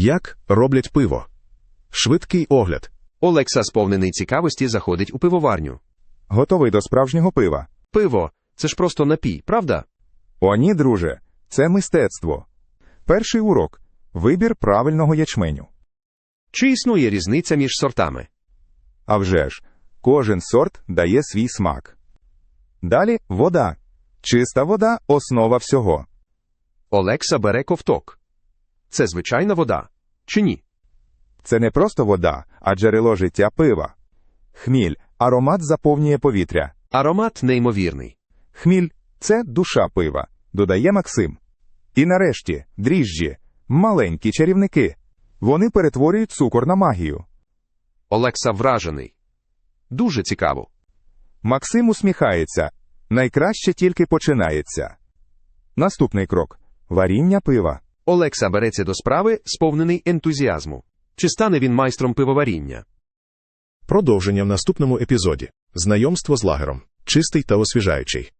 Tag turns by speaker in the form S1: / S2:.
S1: Як роблять пиво? Швидкий огляд.
S2: Олекса, сповнений цікавості, заходить у пивоварню.
S3: Готовий до справжнього пива.
S2: Пиво це ж просто напій, правда?
S3: О, ні, друже, це мистецтво. Перший урок вибір правильного ячменю.
S2: Чи існує різниця між сортами?
S3: А вже ж, кожен сорт дає свій смак. Далі вода. Чиста вода основа всього.
S2: Олекса бере ковток. Це звичайна вода. Чи ні?
S3: Це не просто вода, а джерело життя пива. Хміль аромат заповнює повітря.
S2: Аромат неймовірний.
S3: Хміль це душа пива, додає Максим. І нарешті дріжджі, маленькі чарівники. Вони перетворюють цукор на магію.
S2: Олекса вражений. Дуже цікаво.
S3: Максим усміхається. Найкраще тільки починається. Наступний крок варіння пива.
S2: Олекса береться до справи, сповнений ентузіазму. Чи стане він майстром пивоваріння?
S1: Продовження в наступному епізоді. Знайомство з лагером. Чистий та освіжаючий.